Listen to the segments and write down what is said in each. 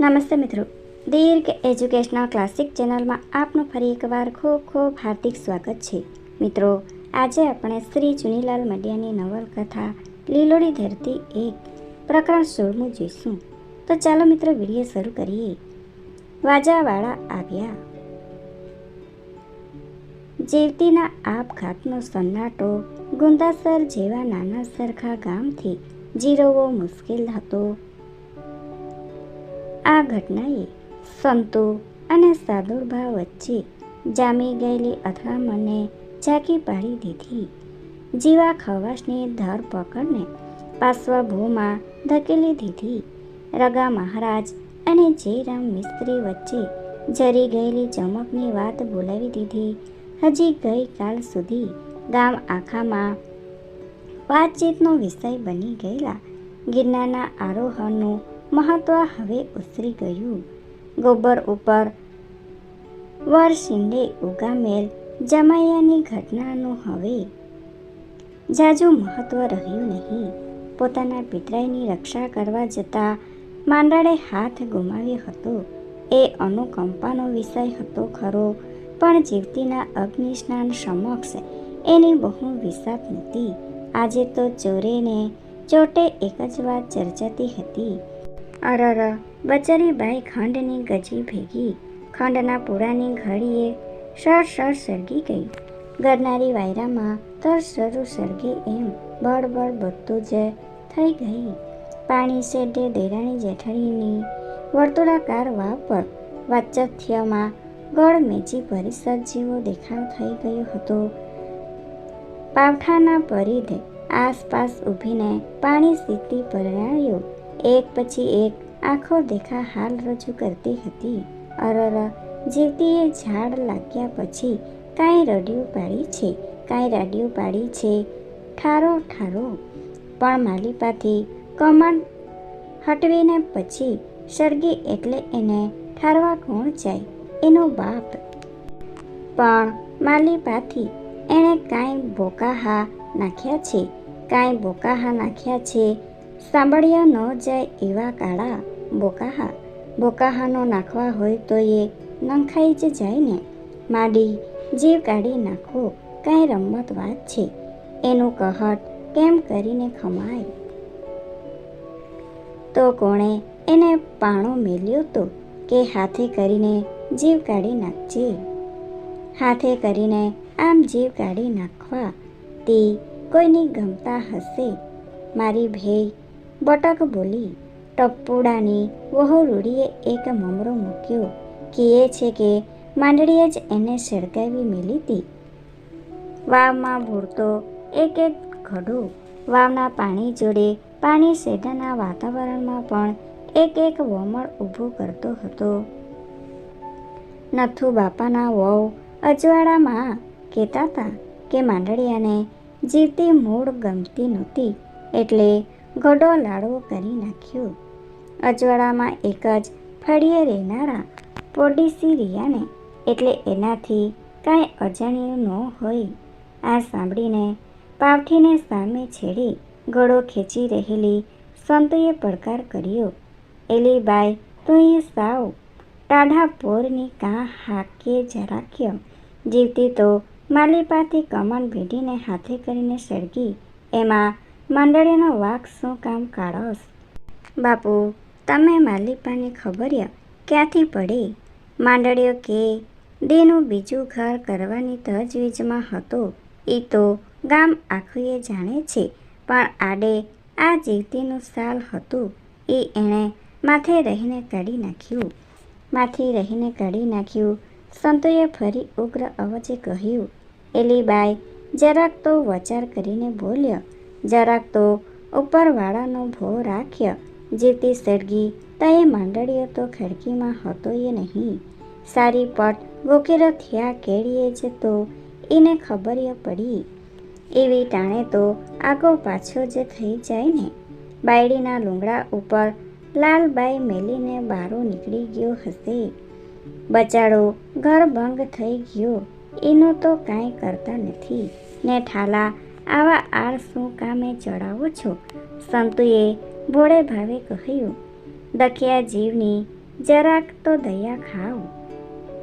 નમસ્તે મિત્રો. દીર્ઘ educational classic ચેનલમાં આપનું ફરી એકવાર ખૂબ ખૂબ હાર્દિક સ્વાગત છે. મિત્રો, આજે આપણે શ્રી ચુનીલાલ મડિયાની નવલકથા લીલોડી ધરતી એક પ્રકરણ સોળમું જોઈશું. તો ચાલો મિત્રો વીડિયો શરૂ કરીએ. વાજાવાળા આવ્યા. જીવતીના આપઘાતનો સન્નાટો ગુંદાસર જેવા નાના સરખા ગામથી જીરવવો મુશ્કેલ હતો. આ ઘટનાએ સંતો અને સાદુરભા વચ્ચે જામી ગયેલી અથડામણને ઝાંકી પાડી દીધી. જીવા ખવાસની ધરપકડને પાર્શ્વભૂમાં ધકેલી દીધી. રગા મહારાજ અને જયરામ મિસ્ત્રી વચ્ચે જરી ગયેલી ચમકની વાત બોલાવી દીધી. હજી ગઈકાલ સુધી ગામ આખામાં વાતચીતનો વિષય બની ગયેલા ગિરનારના આરોહણનું મહત્વ હવે ઉતરી ગયું. ગોબર ઉપર વરશિંડે ઉગામેલ જમાયાની ઘટનાનું હવે જાજુ મહત્વ રહ્યું નહીં. પોતાના પિતરાઈની રક્ષા કરવા જતાં માંડાળે હાથ ગુમાવ્યો હતો. એ અનુકંપાનો વિષય હતો ખરો, પણ જીવતીના અગ્નિસ્નાન સમક્ષ એની બહુ વિષાદ નહોતી આજે તો ચોરેને ચોટે એક જ વાત ચર્ચાતી હતી. અરર, બચારી બાઈ ખંડની ગજી ભેગી. ખંડના પૂરાની ઘડીએ સર સર સળગી ગઈ. ગરનારી વાયરામાં તર સરું સળગે એમ બળબળ બધું જ થઈ ગઈ. પાણી શેડે દેરાણી જેઠાણીની વર્તુળાકાર વાવ પર વાચથ્યમાં ગળ મેચી પરિષદ જેવો દેખાવ થઈ ગયો હતો. પાવઠાના પરિધે આસપાસ ઊભીને પાણી સીધી પરણાયો એક પછી એક આખો દેખા હાલ રજૂ કરતી હતી. અરર, જીવતીએ ઝાડ લાગ્યા પછી કાંઈ રડિયું પાડી છે? કાંઈ રાડિયું પાડી છે? ઠારો ઠારો. પણ માલિપાથી કમંડ હટવીને પછી સળગી એટલે એને ઠારવા કોણ જાય? એનો બાપ. પણ માલિપાથી એણે કાંઈ બોકાહા નાખ્યા છે? કાંઈ બોકાહા નાખ્યા છે? સાંભળ્યા ન જાય એવા કાળા બોકાહા. બોકાહાનો નાખવા હોય તો એ નંખાઈ જ જાય ને. માડી, જીવ કાઢી નાખો, કાંઈ રમત વાત છે. એનું કહટ કેમ કરીને ખમાય? તો કોણે એને પાણો મેલ્યો તો કે હાથે કરીને જીવ કાઢી નાખજે? હાથે કરીને આમ જીવ કાઢી નાખવા તે કોઈની ગમતા હશે? મારી ભેય બટક બોલી ટપ્પુડાની વહુરૂડીએ એક મમરો મૂક્યો. કહે છે કે માંડળીએ જ એને સળગાવી મેલી હતી વાવમાં ભૂરતો એક એક ઘડો. વાવના પાણી જોડે પાણી શેઢાના વાતાવરણમાં પણ એક એક વમળ ઊભું કરતો હતો. નથુ બાપાના વહુ અજવાળામાં કહેતા હતા કે માંડળિયાને જીવતી મૂળ ગમતી નહોતી. એટલે ગડો લાડવો કરી નાખ્યો. અજવાળામાં એક જ ફળીએ રહેનારા પોડીસી રિયાને, એટલે એનાથી કાંઈ અજાણ્યું ન હોય. આ સાંભળીને પાવઠીને સામે છેડી ગળો ખેંચી રહેલી સંતોએ પડકાર કર્યો. એલીબાઈ, તું એ સાવ. ટાઢા પોરની કાં હાકે જરાક્ય જીવતી તો માલિપાથી કમણ ભેટીને હાથે કરીને સળગી. એમાં મંડળીનો વાઘ શું કામ કાઢોશ બાપુ, તમે માલિપાની ખબર્ય ક્યાંથી પડી? માંડળીઓ કે, દેનું બીજું ઘર કરવાની તજવીજમાં હતો. એ તો ગામ આખું એ જાણે છે, પણ આડે આ જીવતીનું સાલ હતું. એ એણે માથે રહીને કાઢી નાખ્યું. માથે રહીને કાઢી નાખ્યું, સંતોએ ફરી ઉગ્ર અવાજે કહ્યું એલી બાઈ જરાક તો વચાર કરીને બોલ્યો. જરાક તો ઉપરવાળાનો ભો રાખ્યો. જેથી સળગી તયે માંડળીઓ તો ખડકીમાં હતો એ નહીં. સારી પટ ગોકેરો થયા કેળીએ જ તો એને ખબર પડી. એવી ટાણે તો આગો પાછો જ થઈ જાય ને. બાયડીના લુંગડા ઉપર લાલબાઈ મેલીને બારો નીકળી ગયો હશે. બચાડો ઘર ભંગ થઈ ગયો. એનું તો કાંઈ કરતા નથી. ને ઠાલા આવા આર શું કામે ચડાવો છો? સંતુએ ભોળે ભાવે કહ્યું, દખિયા જીવની જરાક તો દયા ખાવ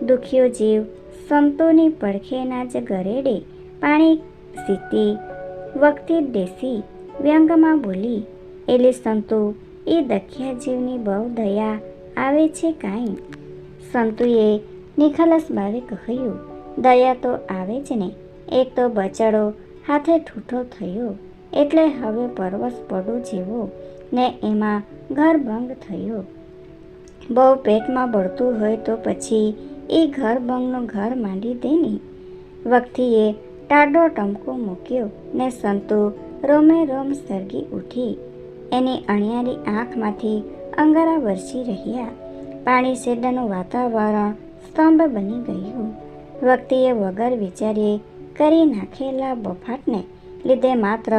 દુખ્યો જીવ સંતોની પડખેના જ ગરેડે પાણી સીતી, વખતે દેસી વ્યંગમાં બોલી એટલે સંતુ, એ દખિયા જીવની બહુ દયા આવે છે કાંઈ? સંતુએ નિખલસ ભાવે કહ્યું, દયા તો આવે જ ને, એક તો બચડો હાથે ઠૂઠો થયો. એટલે હવે પરવશ પડો જેવો ને એમાં ઘર ભંગ થયો. બહુ પેટમાં બળતું હોય તો પછી એ ઘર ભંગનું ઘર માંડી દે ને વખતીએ ટાડો ટમકો મૂક્યો ને સંતુ રોમે રોમ સરગી ઉઠી. એની અણિયારી આંખમાંથી અંગારા વરસી રહ્યા. પાણી શેડાનું વાતાવરણ સ્તંભ બની ગયું. વ્યક્તિએ વગર વિચારીએ કરી નાખેલા બફાટને લીધે માત્ર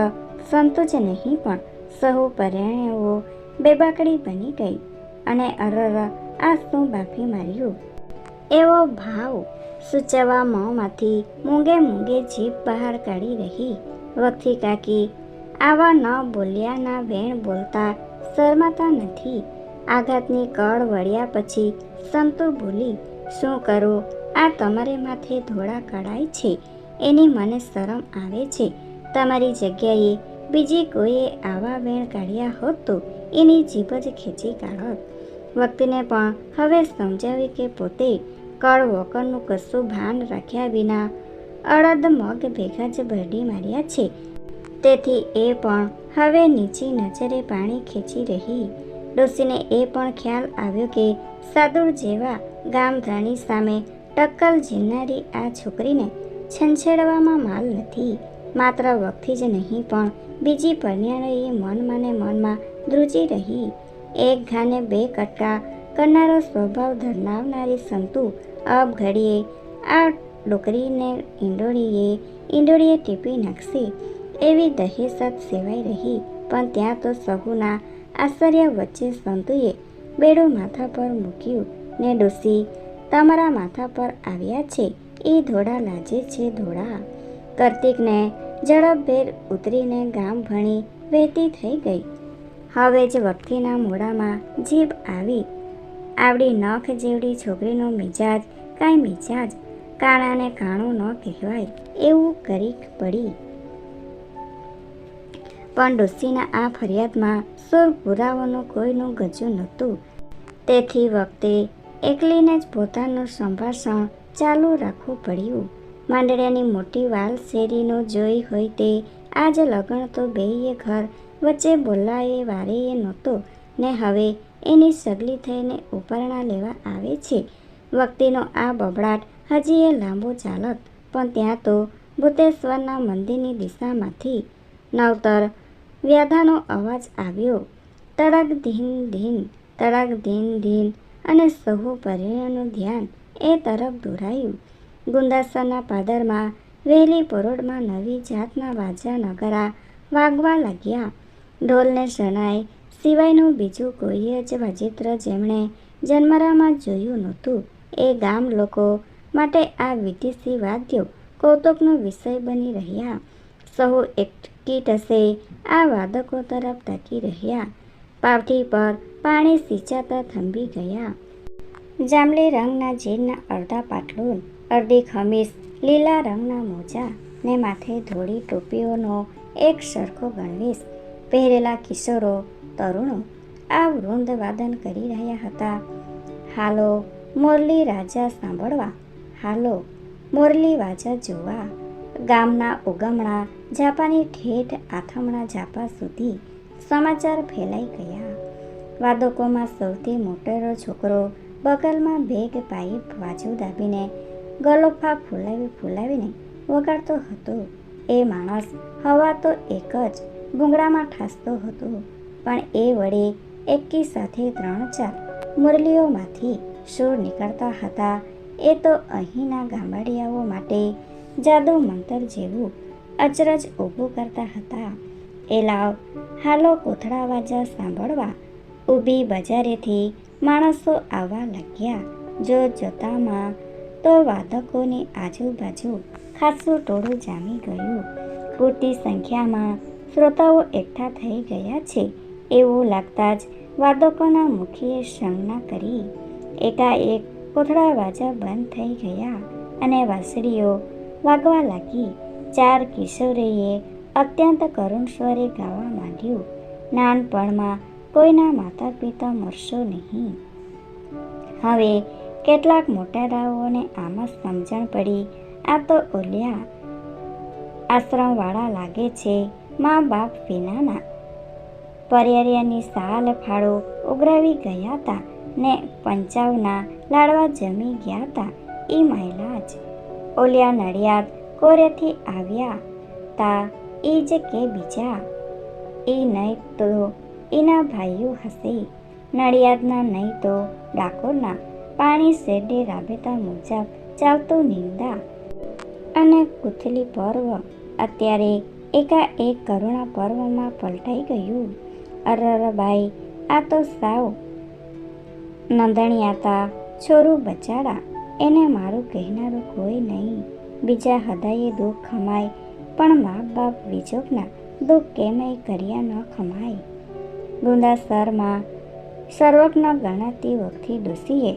સંતો જ નહીં, પણ સહુ પર્યાણીઓ બેબાકડી બની ગઈ અને અરર આ શું બાફી માર્યું. એવો ભાવ સૂચવવા મોંમાંથી મૂંગે મૂંગે જીભ બહાર કાઢી રહી. વખતી કાકી, આવા ન બોલ્યાના વેણ બોલતા શરમાતા નથી. આઘાતની કળ વળ્યા પછી સંતો બોલી, શું કરું? આ તમારે માથે ધોળા કળાય છે. એની મને શરમ આવે છે. તમારી જગ્યાએ બીજી કોઈએ આવા વેણ કાઢ્યા હોત તો એની જીભ જ ખેંચી કાઢત વક્તિને પણ હવે સમજાવી કે પોતે કળ વોકરનું કશું ભાન રાખ્યા વિના અડદ મગ ભેગા જ ભરડી માર્યા છે. તેથી એ પણ હવે નીચી નજરે પાણી ખેંચી રહી. ડોસીને એ પણ ખ્યાલ આવ્યો કે સાદુર જેવા ગામધાણી સામે ટક્કલ ઝીલનારી આ છોકરીને છંછેડવામાં માલ નથી, માત્ર વખથી જ નહીં, પણ બીજી પરણ્યાળીએ મનમાં ને મનમાં ધ્રુજી રહી. એક ઘાને બે કટકા કરનારો સ્વભાવ ધરનાવનારી સંતુ અબ ઘડીએ, આ ડોકરીને ઈંડોળીએ ઈંડોળીએ ટીપી નાખશે, એવી દહેશત સેવાઈ રહી. પણ ત્યાં તો સહુના આશ્ચર્ય વચ્ચે સંતુએ બેડું માથા પર મૂક્યું ને ડોસી, તમારા માથા પર આવ્યા છે. એ ધોળા લાજે છે ધોળા. કાર્તિકને ઝડપભેર ઉતરીને ગામ ભણી વહેતી થઈ ગઈ. હવે જ વખતીના મોઢામાં જીભ આવી. આવડી નખ જેવડી છોકરીનો મિજાજ કાંઈ મિજાજ કાણાને કાણું ન કહેવાય એવું કરી પડી. પણ ડોસીના આ ફરિયાદમાં સુર પુરાવાનું કોઈનું ગજું નહોતું. તેથી વખતે એકલીને જ પોતાનું સંભાષણ ચાલુ રાખવું પડ્યું. માંડળિયાની મોટી વાલ શેરીનો જોઈ હોય તે આજ લગણ તો બેયે ઘર, વચ્ચે બોલાએ વારેએ નહોતો. ને હવે એની સગલી થઈને ઉપરણા લેવા આવે છે. વ્યક્તિનો આ બબડાટ હજી એ લાંબો ચાલત, પણ ત્યાં તો ભૂતેશ્વરના મંદિરની દિશામાંથી નવતર વ્યાધાનો અવાજ આવ્યો. તડક ધીન ધીન, તડક ધીન ધીન અને સહુ પર્યનું ધ્યાન એ તરફ દોરાયું. ગુંદાસરના પાદરમાં વહેલી પરોડમાં નવી જાતના વાજા નગરા વાગવા લાગ્યા. ઢોલને શણાય સિવાયનું બીજું કોઈ જ વાજિત્ર જેમણે જન્મરામાં જોયું નહોતું. એ ગામ લોકો માટે આ વિદેશી વાદ્યો કૌતુકનો વિષય બની રહ્યા. સહુ એકીટસે આ વાદકો તરફ તાકી રહ્યા. પાવઠી પર પાણી સિંચાતા થંભી ગયા. જાંબલી રંગના જીરના અડધા પાટલુન અડધી ખમીસ, લીલા રંગના મોજા ને માથે ધોળી ટોપીઓનો એક સરખો ગણવેશ. પહેરેલા કિશોરો તરુણો આ વૃંદ વાદન કરી રહ્યા હતા. હાલો, મોરલી રાજા સાંભળવા. હાલો, મોરલી વાજા જોવા. ગામના ઉગમણા, જાપાની ઠેઠ આથમણા જાપા સુધી સમાચાર ફેલાઈ ગયા. વાદકોમાં સૌથી મોટેરો છોકરો બગલમાં બેગ પાઇપ વાજુ દાબીને ગલોફા ફૂલાવી ફૂલાવીને વગાડતો હતો. એ માણસ હવા તો એક જ ભૂંગળામાં ઠાસતો હતો, પણ એ વડે એકી સાથે ત્રણ ચાર મુરલીઓમાંથી સૂર નીકળતા હતા. એ તો અહીંના ગામડિયાઓ માટે જાદુ મંતર જેવું અચરજ ઊભું કરતા હતા. એ લાવ હાલો કોથળા વાજા સાંભળવા ઊભી બજારેથી માણસો આવવા લાગ્યા. જો જતામાં તો વાદકોની આજુબાજુ ખાસું ટોળું જામી ગયું. પૂરતી સંખ્યામાં શ્રોતાઓ એકઠા થઈ ગયા છે. એવું લાગતા જ વાદકોના મુખીએ સંજ્ઞા કરી. એકાએક કોથળા વાજા બંધ થઈ ગયા અને વાંસળીઓ વાગવા લાગી. ચાર કિશોરીએ અત્યંત કરુણ સ્વરે ગાવા માંડ્યું. નાનપણમાં કોઈના માતા પિતા મરશો નહીં. હવે કેટલાક મોટેરાઓને આમાં સમજણ પડી. આ તો ઓલિયા આશ્રમવાળા લાગે છે મા બાપ વિનાના. પરિયારિયાની સાલ ફાળો ઉઘરાવી ગયા હતા ને પંચાવના લાડવા જમી ગયા હતા એ મહિલા જ. ઓલિયા નડિયાદ કોરેથી આવ્યા તા એ જ કે બીજા. એ નહીં તો એના ભાઈઓ હશે. નડિયાદના નહીં તો ડાકોરના પાણી શેરડે રાબેતા મુજબ ચાલતું નિંદા. અને કુથલી પર્વ અત્યારે એકાએક કરુણા પર્વમાં પલટાઈ ગયું. અરરબાઈ, આ તો સાવ. નંદણિયાતા, છોરું બચાડા, એને મારું કહેનારું કોઈ નહીં. બીજા હૃદયે દુઃખ ખમાય, પણ મા બાપ વિજોગના દુઃખ કેમય કર્યા ન ખમાય. ગુંદાસરમાં સર્વજ્ઞ ગણાતી વખતે ડોસીએ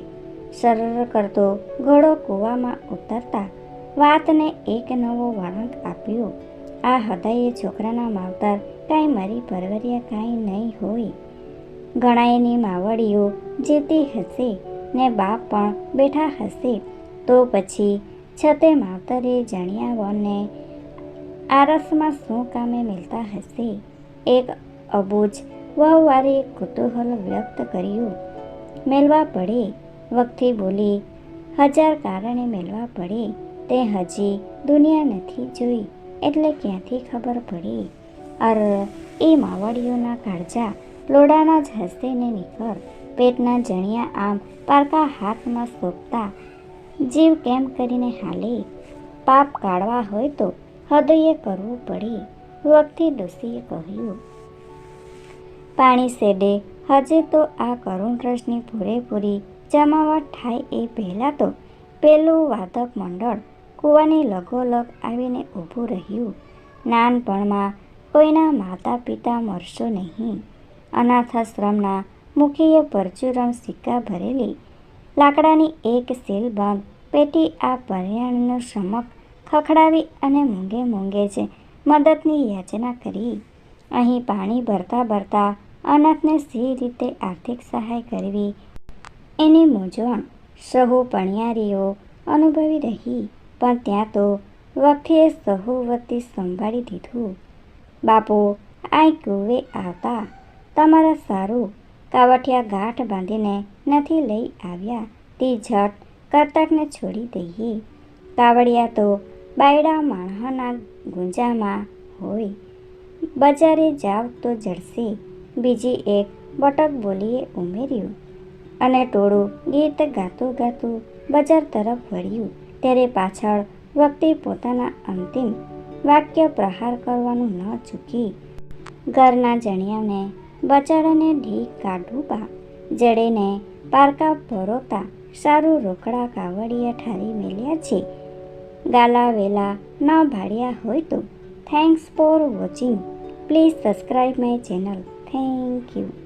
સરળ કરતો ઘોડો કૂવામાં ઉતરતા વાતને એક નવો વળાંક આપ્યો. આ હૃદયે છોકરાના માવતર કાંઈ મારી પરવરિયા કાંઈ નહીં હોય. ગણાયની માવડીઓ જીતી હશે ને બાપ પણ બેઠા હશે તો પછી છતે માવતરે જણિયાઓને આરસમાં શું કામે મિલતા હશે? એક અબૂજ વહુવારે કુતૂહલ વ્યક્ત કર્યું. મેળવા પડે, વખતે બોલી, હજાર કારણે મેળવા પડે, તે હજી દુનિયા નથી જોઈ, એટલે ક્યાંથી ખબર પડી? અર, એ માવડીઓના કાળજા લોડાના જ હસ્તે ને નીકળ પેટના જણિયા આમ પારકા હાથમાં સોંપતા, જીવ કેમ કરીને હાલે? પાપ કાઢવા હોય તો હૃદયે કરવું પડે. વખતે ડોસીએ કહ્યું પાણી સેડે હજે તો આ કરુણ રસની પૂરેપૂરી જમાવટ થાય એ પહેલાં તો પેલું વાદક મંડળ કૂવાની લગોલગ આવીને ઊભું રહ્યું. નાનપણમાં કોઈના માતા પિતા મરશો નહીં. અનાથાશ્રમના મુખીએ પરચુરમ સિક્કા ભરેલી, લાકડાની એક સીલબંધ પેટી આ પર્યાણનો સમક ખખડાવી અને મૂંગે મૂંગે જ મદદની યાચના કરી. અહીં પાણી ભરતા ભરતા અનાથને સી રીતે આર્થિક સહાય કરવી. એની મૂંઝવણ સહુ પણિયારીઓ અનુભવી રહી, પણ ત્યાં તો વખતે સહુ વતી સંભાળી દીધું. બાપુ આ કુવે આવતા. તમારા સારું કાવઠિયા ગાંઠ બાંધીને નથી લઈ આવ્યા. તે ઝટ કરતકને છોડી દઈએ. કાવડિયા તો બાયડા માણહના ગુંજામાં હોય. બજારે જાવ તો જડશે. બીજી એક બટક બોલીએ ઉમેર્યું. અને ટોળું ગીત ગાતું ગાતું બજાર તરફ વળ્યું. ત્યારે પાછળ વ્યક્તિ પોતાના અંતિમ વાક્ય પ્રહાર કરવાનું ન ચૂકી. ઘરના જણિયાને બચાડાને ઢી કાઢુબા જડેને પારકા ભરોતા સારું રોકડા કાવડિયા ઠારી મેલ્યા છે. ગાલા વેલા ન ભાડ્યા હોય તો thanks for watching please subscribe my channel Thank you.